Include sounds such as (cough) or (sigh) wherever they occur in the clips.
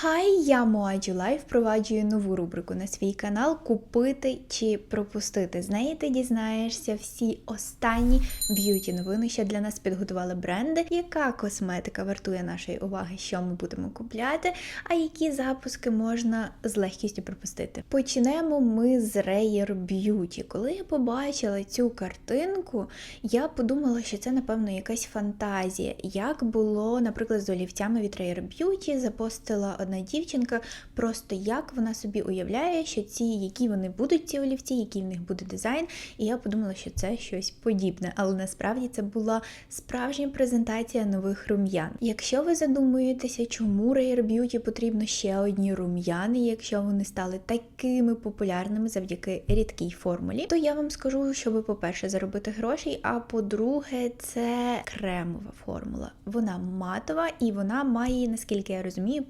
Хай, я Моаджі Лайф впроваджую нову рубрику на свій канал Купити чи пропустити. З неї ти дізнаєшся всі останні б'юті новини, що для нас підготували бренди, яка косметика вартує нашої уваги, що ми будемо купляти, а які запуски можна з легкістю пропустити. Почнемо ми з Rare Beauty. Коли я побачила цю картинку, я подумала, що це, напевно, якась фантазія. Як було, наприклад, з олівцями від Rare Beauty, запостила одна дівчинка, просто як вона собі уявляє, що ці, які вони будуть, ці олівці, який в них буде дизайн. І я подумала, що це щось подібне. Але насправді це була справжня презентація нових рум'ян. Якщо ви задумуєтеся, чому Rare Beauty потрібно ще одні рум'яни, якщо вони стали такими популярними завдяки рідкій формулі, то я вам скажу, щоб, по-перше, заробити грошей, а по-друге, це кремова формула. Вона матова і вона має, наскільки я розумію,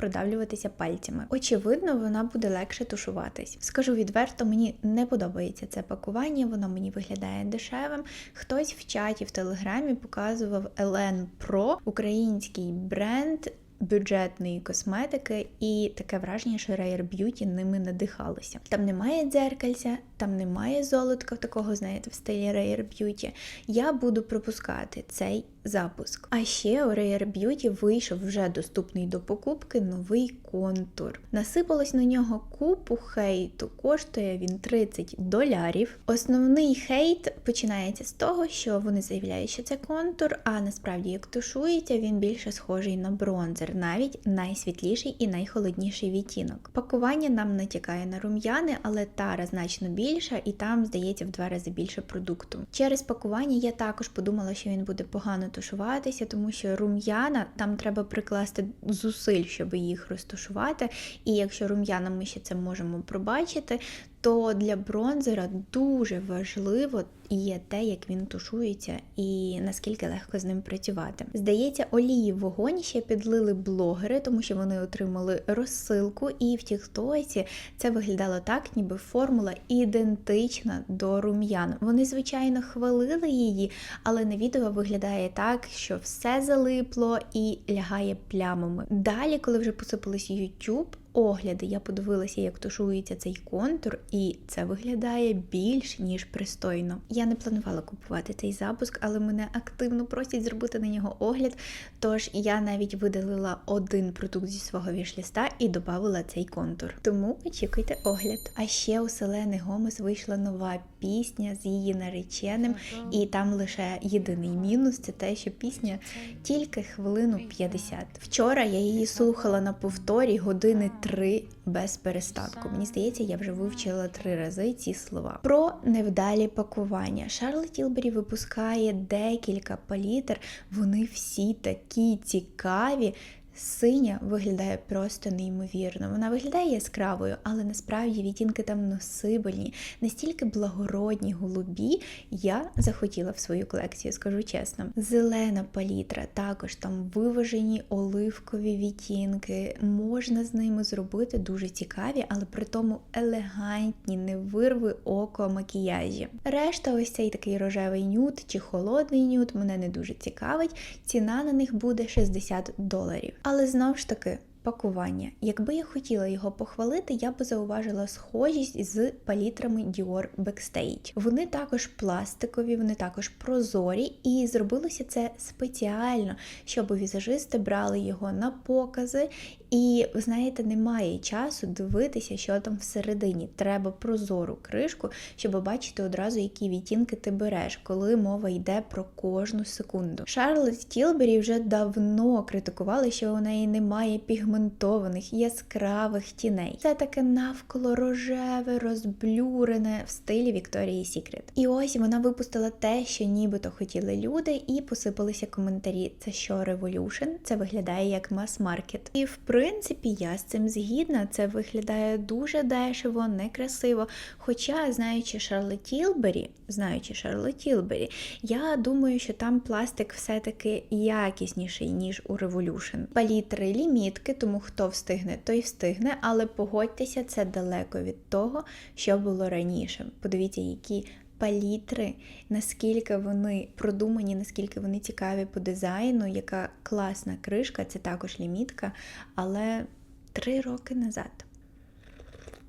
продавлюватися пальцями. Очевидно, вона буде легше тушуватись. Скажу відверто, мені не подобається це пакування, воно мені виглядає дешевим. Хтось в чаті в телеграмі показував Елен Pro, український бренд бюджетної косметики, і таке враження, що Rare Beauty ними надихалося. Там немає дзеркальця, там немає золотка такого, знаєте, в стилі Rare Beauty. Я буду пропускати цей запуск. А ще у Rare Beauty вийшов вже доступний до покупки новий контур. Насипалось на нього купу хейту, коштує він 30 долярів. Основний хейт починається з того, що вони заявляють, що це контур, а насправді, як тушується, він більше схожий на бронзер, навіть найсвітліший і найхолодніший відтінок. Пакування нам натякає на рум'яни, але тара значно більша, і там, здається, в два рази більше продукту. Через пакування я також подумала, що він буде погано тушуватися, тому що рум'яна там треба прикласти зусиль, щоб їх розташувати. І якщо рум'яна ми ще це можемо пробачити, то для бронзера дуже важливо є те, як він тушується і наскільки легко з ним працювати. Здається, олії в вогонь ще підлили блогери, тому що вони отримали розсилку, і в Тіктоці це виглядало так, ніби формула ідентична до рум'ян. Вони, звичайно, хвалили її, але на відео виглядає так, що все залипло і лягає плямами. Далі, коли вже посипались YouTube, огляди. Я подивилася, як тушується цей контур, і це виглядає більш ніж пристойно. Я не планувала купувати цей запуск, але мене активно просять зробити на нього огляд. Тож я навіть видалила один продукт зі свого вішліста і додала цей контур. Тому очікуйте огляд. А ще у Селени Гомес вийшла нова пісня з її нареченим, і там лише єдиний мінус це те, що пісня тільки хвилину 50. Вчора я її слухала на повторі години три без перестанку. Мені здається, я вже вивчила три рази ці слова. Про невдалі пакування. Шарлот Тілбері випускає декілька палітр. Вони всі такі цікаві. Синя виглядає просто неймовірно. Вона виглядає яскравою, але насправді відтінки там носибельні, настільки благородні, голубі. Я захотіла в свою колекцію, скажу чесно. Зелена палітра, також там виважені оливкові відтінки. Можна з ними зробити дуже цікаві, але при тому елегантні, не вирви око макіяжі. Решта, ось цей такий рожевий нюд чи холодний нюд, мене не дуже цікавить. Ціна на них буде 60 доларів. Але знову ж таки, пакування. Якби я хотіла його похвалити, я би зауважила схожість з палітрами Dior Backstage. Вони також пластикові, вони також прозорі, і зробилося це спеціально, щоб візажисти брали його на покази. І, ви знаєте, немає часу дивитися, що там всередині. Треба прозору кришку, щоб бачити одразу, які відтінки ти береш, коли мова йде про кожну секунду. Шарлот Тілбері вже давно критикували, що у неї немає пігментованих, яскравих тіней. Це таке навколо рожеве, розблюрене в стилі Вікторії Сікрет. І ось вона випустила те, що нібито хотіли люди, і посипалися коментарі. Це що Revolution? Це виглядає як мас-маркет. І в принципі, я з цим згідна. Це виглядає дуже дешево, некрасиво. Хоча, знаючи Шарлот Тілбері, знаючи Тілбері, я думаю, що там пластик все-таки якісніший, ніж у Revolution. Палітри лімітки, тому хто встигне, той встигне, але погодьтеся, це далеко від того, що було раніше. Подивіться, які. Палітри, наскільки вони продумані, наскільки вони цікаві по дизайну, яка класна кришка, це також лімітка, але три роки назад.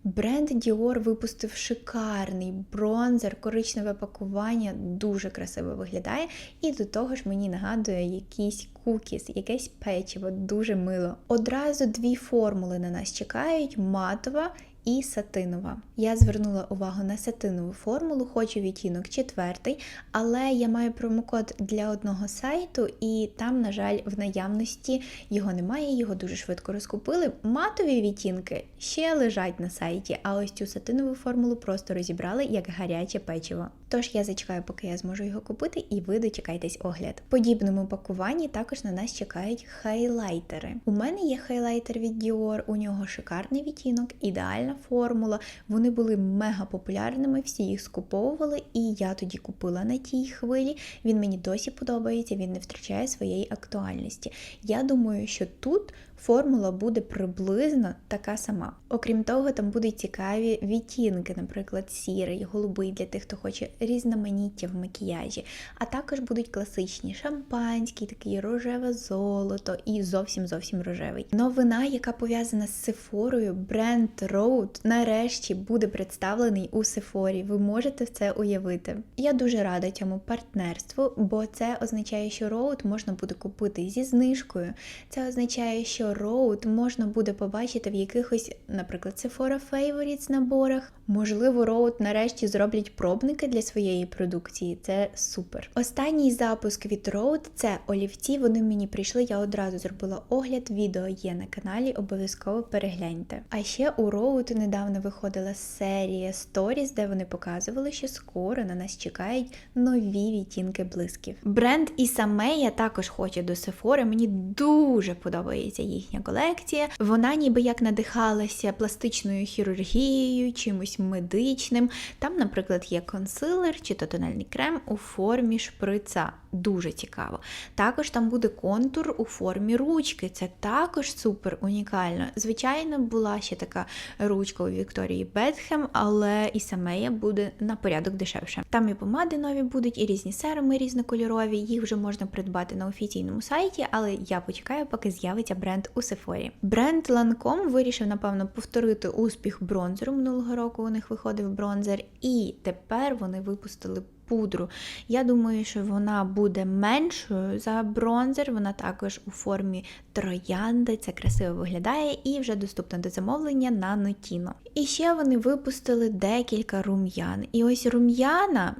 Бренд Dior випустив шикарний бронзер, коричневе пакування, дуже красиво виглядає. І до того ж мені нагадує якийсь кукіс, якесь печиво, дуже мило. Одразу дві формули на нас чекають: матова і сатинова. Я звернула увагу на сатинову формулу, хочу відтінок четвертий, але я маю промокод для одного сайту, і там, на жаль, в наявності його немає, його дуже швидко розкупили. Матові відтінки ще лежать на сайті, а ось цю сатинову формулу просто розібрали як гаряче печиво. Тож я зачекаю, поки я зможу його купити, і ви дочекайтесь огляд. В подібному пакуванні також на нас чекають хайлайтери. У мене є хайлайтер від Dior, у нього шикарний відтінок, ідеальна формула. Вони були мега популярними, всі їх скуповували, і я тоді купила на тій хвилі. Він мені досі подобається, він не втрачає своєї актуальності. Я думаю, що тут формула буде приблизно така сама. Окрім того, там будуть цікаві відтінки, наприклад, сірий, голубий для тих, хто хоче різноманіття в макіяжі. А також будуть класичні шампанський, такий рожеве золото і зовсім зовсім рожевий. Новина, яка пов'язана з Сефорою, бренд Road нарешті буде представлений у Сефорі. Ви можете це уявити. Я дуже рада цьому партнерству, бо це означає, що Road можна буде купити зі знижкою. Це означає, що Road можна буде побачити в якихось, наприклад, Sephora Favorites наборах. Можливо, Road нарешті зроблять пробники для своєї продукції. Це супер. Останній запуск від Road – це олівці. Вони мені прийшли. Я одразу зробила огляд. Відео є на каналі, обов'язково перегляньте. А ще у Road недавно виходила серія Stories, де вони показували, що скоро на нас чекають нові відтінки блисків. Бренд Ісамея також хоче до Sephora. Мені дуже подобається їхня колекція. Вона ніби як надихалася пластичною хірургією, чимось медичним. Там, наприклад, є консилер чи то тональний крем у формі шприца. Дуже цікаво. Також там буде контур у формі ручки. Це також супер унікально. Звичайно, була ще така ручка у Вікторії Бетхем, але і самея буде на порядок дешевше. Там і помади нові будуть, і різні серуми різнокольорові. Їх вже можна придбати на офіційному сайті, але я почекаю, поки з'явиться бренд у Сефорі. Бренд Lancome вирішив, напевно, повторити успіх бронзеру минулого року. У них виходив бронзер, і тепер вони випустили. Пудру. Я думаю, що вона буде меншою за бронзер. Вона також у формі троянди. Це красиво виглядає і вже доступна до замовлення на Notino. І ще вони випустили декілька рум'ян. І ось рум'яна.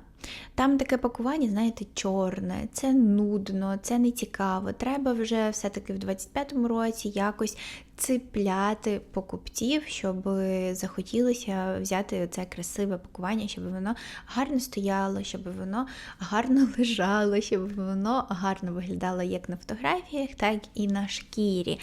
Там таке пакування, знаєте, чорне, це нудно, це не цікаво. Треба вже все-таки в 25-му році якось цепляти покупців, щоб захотілося взяти це красиве пакування, щоб воно гарно стояло, щоб воно гарно (laughs) лежало, щоб воно гарно виглядало як на фотографіях, так і на шкірі.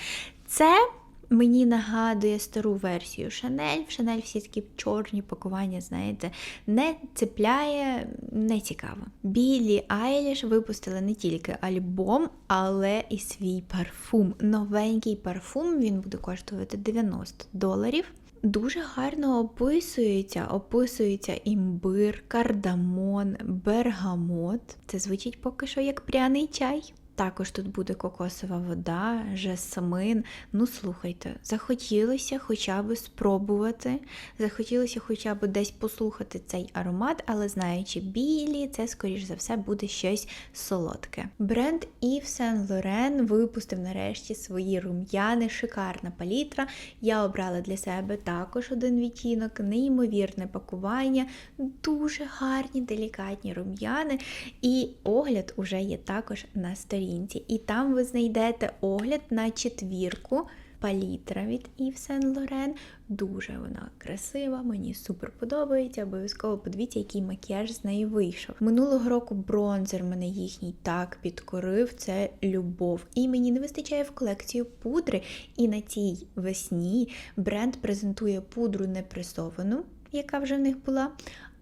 Це Мені нагадує стару версію Шанель. В Шанель всі такі чорні пакування, знаєте, не цепляє, не цікаво. Білі Айліш випустили не тільки альбом, але і свій парфум. Новенький парфум він буде коштувати 90 доларів. Дуже гарно описується, описується імбир, кардамон, бергамот. Це звучить поки що як пряний чай. Також тут буде кокосова вода, жасмин. Ну, слухайте, захотілося хоча б спробувати, захотілося хоча б десь послухати цей аромат, але знаючи білі, це, скоріш за все, буде щось солодке. Бренд Yves Saint Laurent випустив нарешті свої рум'яни, шикарна палітра. Я обрала для себе також один відтінок, неймовірне пакування, дуже гарні, делікатні рум'яни. І огляд уже є також на сторінці сторінці, і там ви знайдете огляд на четвірку. Палітра від Yves Saint Laurent. Дуже вона красива, мені супер подобається. Обов'язково подивіться, який макіяж з неї вийшов. Минулого року бронзер мене їхній так підкорив. Це любов. І мені не вистачає в колекцію пудри. І на цій весні бренд презентує пудру непресовану, яка вже в них була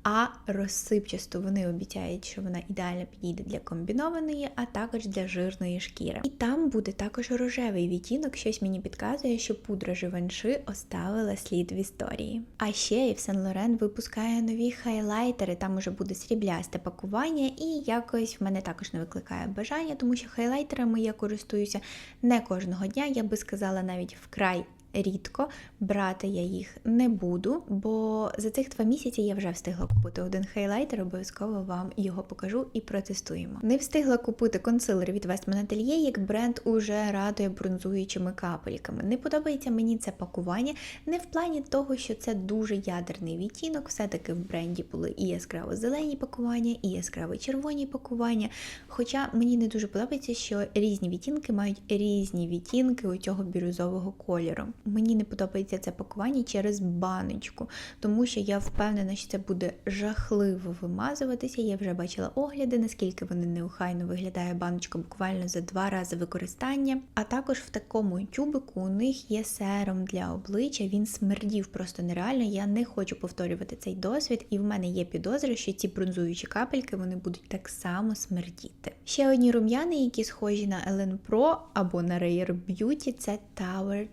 а розсипчасту вони обіцяють, що вона ідеально підійде для комбінованої, а також для жирної шкіри. І там буде також рожевий відтінок, щось мені підказує, що пудра Живанши оставила слід в історії. А ще і в Сен Лорен випускає нові хайлайтери, там уже буде сріблясте пакування, і якось в мене також не викликає бажання, тому що хайлайтерами я користуюся не кожного дня, я би сказала навіть вкрай рідко. Брати я їх не буду, бо за цих два місяці я вже встигла купити один хайлайтер, обов'язково вам його покажу і протестуємо. Не встигла купити консилер від Westman Atelier, як бренд уже радує бронзуючими капельками. Не подобається мені це пакування, не в плані того, що це дуже ядерний відтінок. Все-таки в бренді були і яскраво зелені пакування, і яскраво червоні пакування. Хоча мені не дуже подобається, що різні відтінки мають різні відтінки у цього бірюзового кольору. Мені не подобається це пакування через баночку, тому що я впевнена, що це буде жахливо вимазуватися. Я вже бачила огляди, наскільки вони неохайно виглядає баночка буквально за два рази використання. А також в такому тюбику у них є серум для обличчя. Він смердів просто нереально. Я не хочу повторювати цей досвід, і в мене є підозра, що ці бронзуючі капельки вони будуть так само смердіти. Ще одні рум'яни, які схожі на Ellen Pro або на Rare Beauty, це Tower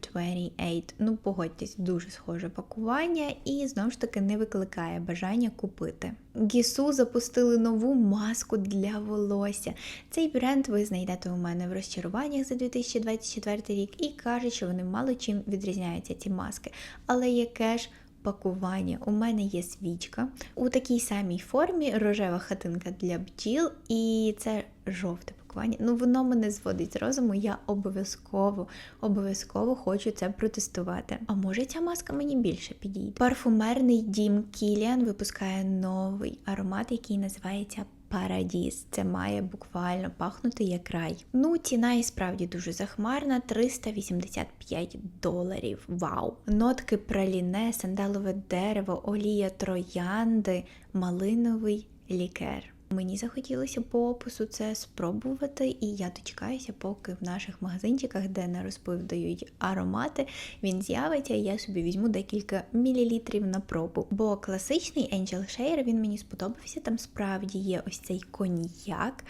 28. Ну, погодьтесь, дуже схоже пакування і знову ж таки не викликає бажання купити. Гісу запустили нову маску для волосся. Цей бренд ви знайдете у мене в розчаруваннях за 2024 рік і кажуть, що вони мало чим відрізняються ці маски. Але яке ж пакування? У мене є свічка у такій самій формі рожева хатинка для бджіл, і це жовте пакування. Ну воно мене зводить з розуму. Я обов'язково, обов'язково хочу це протестувати. А може ця маска мені більше підійде? Парфумерний дім Кіліан випускає новий аромат, який називається Парадіс. Це має буквально пахнути як рай. Ну, ціна і справді дуже захмарна 385 доларів. Вау! Нотки праліне, сандалове дерево, олія троянди, малиновий лікер. Мені захотілося по опису це спробувати, і я дочекаюся, поки в наших магазинчиках, де на розпив дають аромати, він з'явиться, і я собі візьму декілька мілілітрів на пробу. Бо класичний Angel Share, він мені сподобався. Там справді є ось цей коньяк,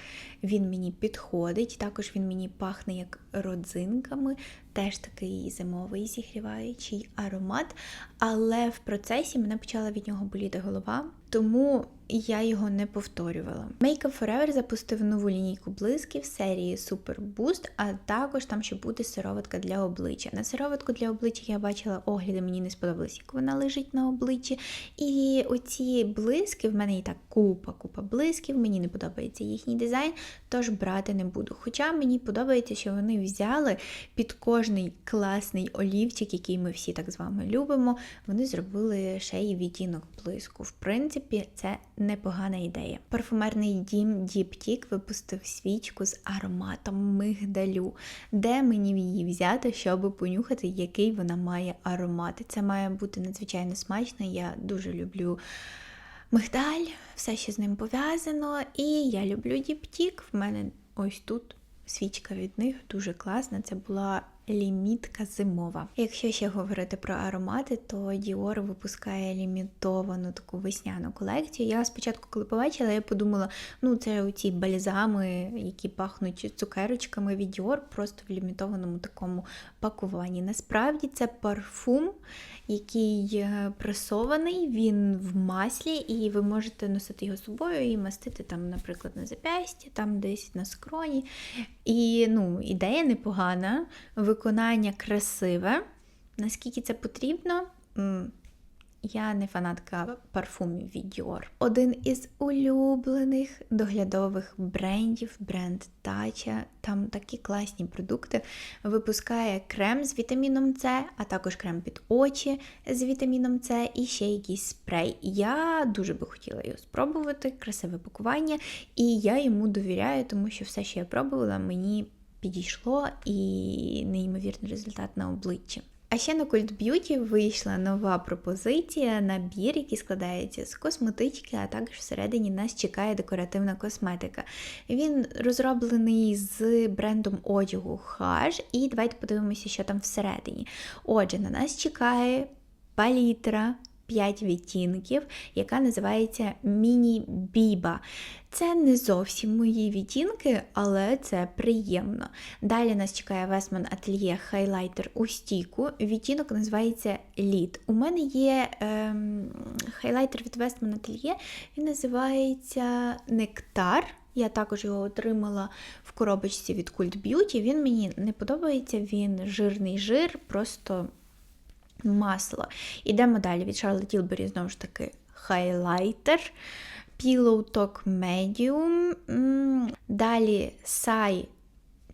він мені підходить. Також він мені пахне як родзинками, теж такий зимовий зігріваючий аромат. Але в процесі мене почала від нього боліти голова, тому я його не повторювала. Makeup Forever запустив нову лінійку блисків серії Super Boost, а також там ще буде сироватка для обличчя. На сироватку для обличчя я бачила огляди, мені не сподобалось, як вона лежить на обличчі. І оці блиски, в мене і так купа, купа блисків, мені не подобається їхній дизайн, тож брати не буду. Хоча мені подобається, що вони взяли під кожний класний олівчик, який ми всі так з вами любимо, вони зробили ще й відтінок блиску. В принципі, це непогана ідея. Парфумерний дім Діптік випустив свічку з ароматом мигдалю, де мені її взяти, щоб понюхати, який вона має аромат. Це має бути надзвичайно смачно. Я дуже люблю мигдаль, все, що з ним пов'язано. І я люблю Діптік. В мене ось тут свічка від них дуже класна. Це була лімітка зимова. Якщо ще говорити про аромати, то Dior випускає лімітовану таку весняну колекцію. Я спочатку, коли побачила, я подумала, ну це оці бальзами, які пахнуть цукерочками від Dior, просто в лімітованому такому пакуванні. Насправді це парфум, який е, пресований, він в маслі, і ви можете носити його з собою і мастити там, наприклад, на запясті, там десь на скроні. І ну, ідея непогана, виконання красиве. Наскільки це потрібно? Я не фанатка парфумів від Dior. Один із улюблених доглядових брендів, бренд Тача. Там такі класні продукти. Випускає крем з вітаміном С, а також крем під очі з вітаміном С і ще якийсь спрей. Я дуже би хотіла його спробувати, красиве пакування, і я йому довіряю, тому що все, що я пробувала, мені підійшло і неймовірний результат на обличчі. А ще на Cult Beauty вийшла нова пропозиція, набір, який складається з косметички, а також всередині нас чекає декоративна косметика. Він розроблений з брендом одягу Хаж, і давайте подивимося, що там всередині. Отже, на нас чекає палітра. 5 відтінків, яка називається Міні-Біба. Це не зовсім мої відтінки, але це приємно. Далі нас чекає Westman Atelier Highlighter у стійку. Відтінок називається Лід. У мене є ем, хайлайтер від Westman Atelier, він називається Нектар. Я також його отримала в коробочці від Cult Beauty. Він мені не подобається, він жирний жир, просто масло. Ідемо далі від Charlotte Tilbury, знову ж таки, хайлайтер. Pillow Talk Medium. Далі Sai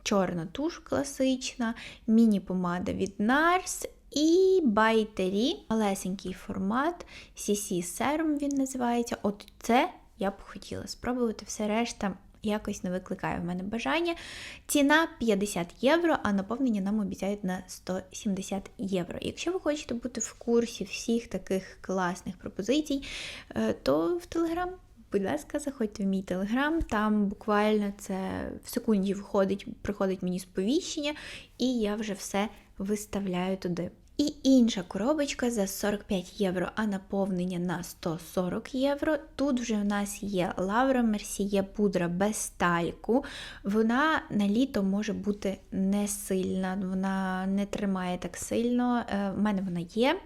чорна туш класична, міні-помада від NARS і By малесенький формат, CC Serum він називається. От це я б хотіла спробувати, все решта якось не викликає в мене бажання. Ціна 50 євро, а наповнення нам обіцяють на 170 євро. Якщо ви хочете бути в курсі всіх таких класних пропозицій, е, то в Телеграм. Будь ласка, заходьте в мій телеграм, там буквально це в секунді виходить, приходить мені сповіщення, і я вже все виставляю туди. І інша коробочка за 45 євро, а наповнення на 140 євро. Тут вже в нас є Лавра Мерсіє пудра без тальку. Вона на літо може бути не сильна, вона не тримає так сильно. Е, В мене вона є.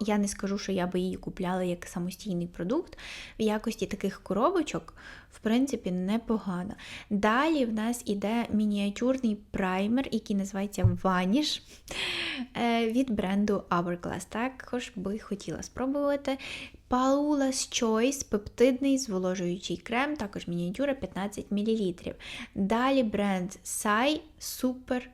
Я не скажу, що я би її купляла як самостійний продукт. В якості таких коробочок, в принципі, непогано. Далі в нас іде мініатюрний праймер, який називається Vanish від бренду Hourglass. Також би хотіла спробувати. Paula's Choice пептидний зволожуючий крем, також мініатюра 15 мл. Далі бренд Sai Super е,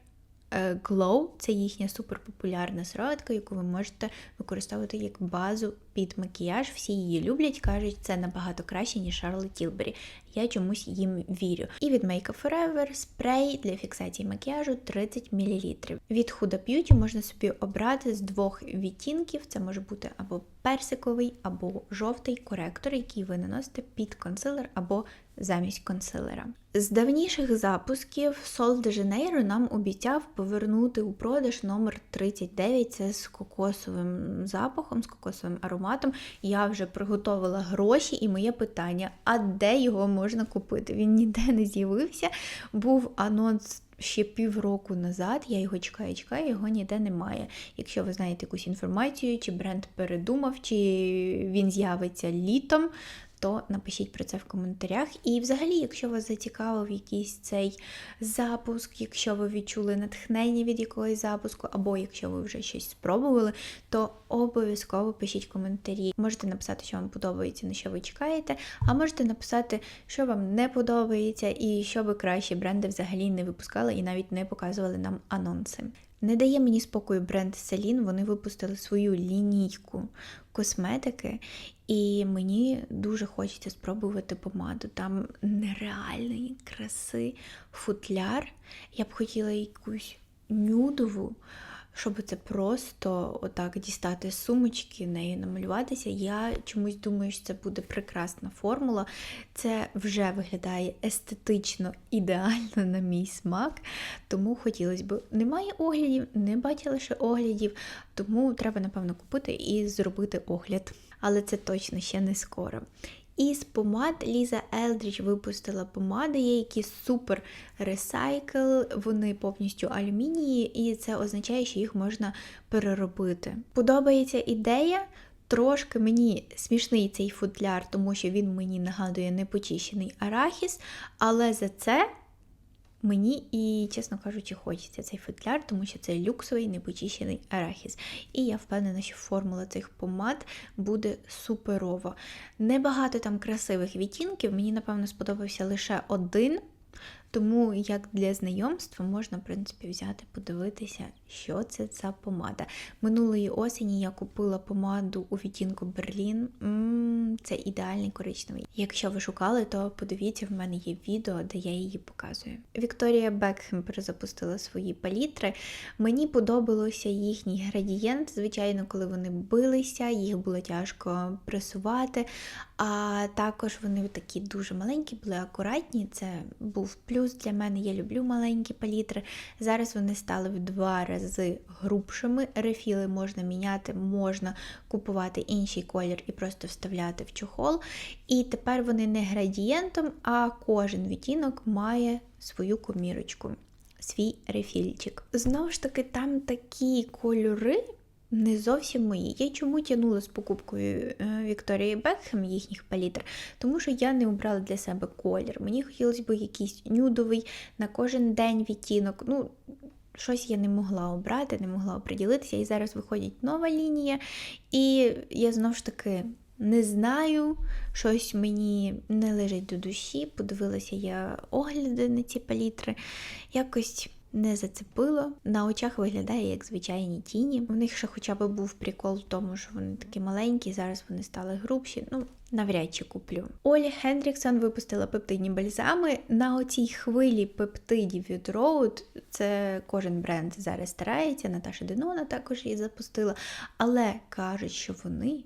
Glow це їхня суперпопулярна сироватка, яку ви можете використовувати як базу під макіяж. Всі її люблять, кажуть, це набагато краще, ніж Charlotte Tilbury. Я чомусь їм вірю. І від Make Up Forever спрей для фіксації макіяжу 30 мл. Від Huda Beauty можна собі обрати з двох відтінків. Це може бути або персиковий, або жовтий коректор, який ви наносите під консилер або замість консилера. З давніших запусків Sol de Janeiro нам обіцяв повернути у продаж номер 39. Це з кокосовим запахом, з кокосовим ароматом. Я вже приготувала гроші, і моє питання: а де його можна купити? Він ніде не з'явився. Був анонс. Ще півроку назад, я його чекаю, чекаю, його ніде немає. Якщо ви знаєте якусь інформацію, чи бренд передумав, чи він з'явиться літом, то напишіть про це в коментарях. І взагалі, якщо вас зацікавив якийсь цей запуск, якщо ви відчули натхнення від якогось запуску, або якщо ви вже щось спробували, то обов'язково пишіть коментарі. Можете написати, що вам подобається, на що ви чекаєте, а можете написати, що вам не подобається, і що би краще бренди взагалі не випускали і навіть не показували нам анонси. Не дає мені спокою бренд Селін, вони випустили свою лінійку косметики, і мені дуже хочеться спробувати помаду. Там нереальної краси футляр. Я б хотіла якусь нюдову, щоб це просто отак дістати сумочки, нею намалюватися. Я чомусь думаю, що це буде прекрасна формула. Це вже виглядає естетично ідеально на мій смак, тому хотілося б. Немає оглядів, не бачила ще оглядів, тому треба, напевно, купити і зробити огляд. Але це точно ще не скоро. І з помад Ліза Елдріч випустила помади, є які супер ресайкл, вони повністю алюмінії, і це означає, що їх можна переробити. Подобається ідея. Трошки мені смішний цей футляр, тому що він мені нагадує непочищений арахіс, але за це Мені і, чесно кажучи, хочеться цей футляр, тому що це люксовий непочищений арахіс. І я впевнена, що формула цих помад буде суперова. Небагато там красивих відтінків, мені, напевно, сподобався лише один. Тому, як для знайомства, можна, в принципі, взяти, подивитися, що це за помада. Минулої осені я купила помаду у відтінку Берлін. М-м, це ідеальний коричневий. Якщо ви шукали, то подивіться, в мене є відео, де я її показую. Вікторія Бекхем перезапустила свої палітри. Мені подобалося їхній градієнт. Звичайно, коли вони билися, їх було тяжко пресувати. А також вони такі дуже маленькі, були акуратні. Це був плюс для мене. Я люблю маленькі палітри. Зараз вони стали в два рази грубшими. Рефіли можна міняти, можна купувати інший колір і просто вставляти в чохол. І тепер вони не градієнтом, а кожен відтінок має свою комірочку. Свій рефільчик. Знову ж таки, там такі кольори, не зовсім мої. Я чому тягнула з покупкою е, Вікторії Бекхем їхніх палітр, тому що я не обрала для себе колір. Мені хотілося б якийсь нюдовий на кожен день відтінок. Ну, щось я не могла обрати, не могла оприділитися. І зараз виходить нова лінія, і я знову ж таки. Не знаю, щось мені не лежить до душі. Подивилася я огляди на ці палітри. Якось не зацепило. На очах виглядає як звичайні тіні. У них ще хоча б був прикол в тому, що вони такі маленькі, зараз вони стали грубші. Ну, навряд чи куплю. Олі Хендріксон випустила пептидні бальзами. На оцій хвилі пептидів від Road, це кожен бренд зараз старається. Наташа Денона також її запустила. Але кажуть, що вони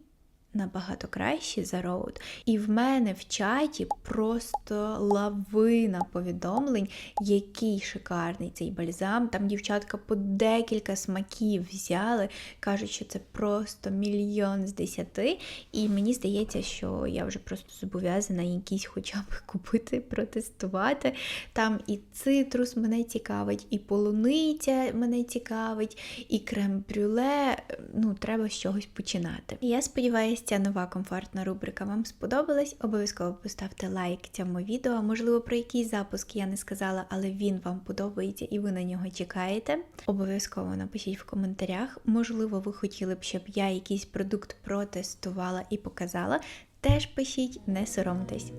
набагато кращі за Road. І в мене в чаті просто лавина повідомлень, який шикарний цей бальзам. Там дівчатка по декілька смаків взяли, кажуть, що це просто мільйон з десяти. І мені здається, що я вже просто зобов'язана якийсь хоча б купити, протестувати. Там і цитрус мене цікавить, і полуниця мене цікавить, і крем-брюле. Ну, треба з чогось починати. Я сподіваюся, ця нова комфортна рубрика вам сподобалась. Обов'язково поставте лайк цьому відео. Можливо, про якийсь запуск я не сказала, але він вам подобається і ви на нього чекаєте. Обов'язково напишіть в коментарях. Можливо, ви хотіли б, щоб я якийсь продукт протестувала і показала. Теж пишіть, не соромтесь.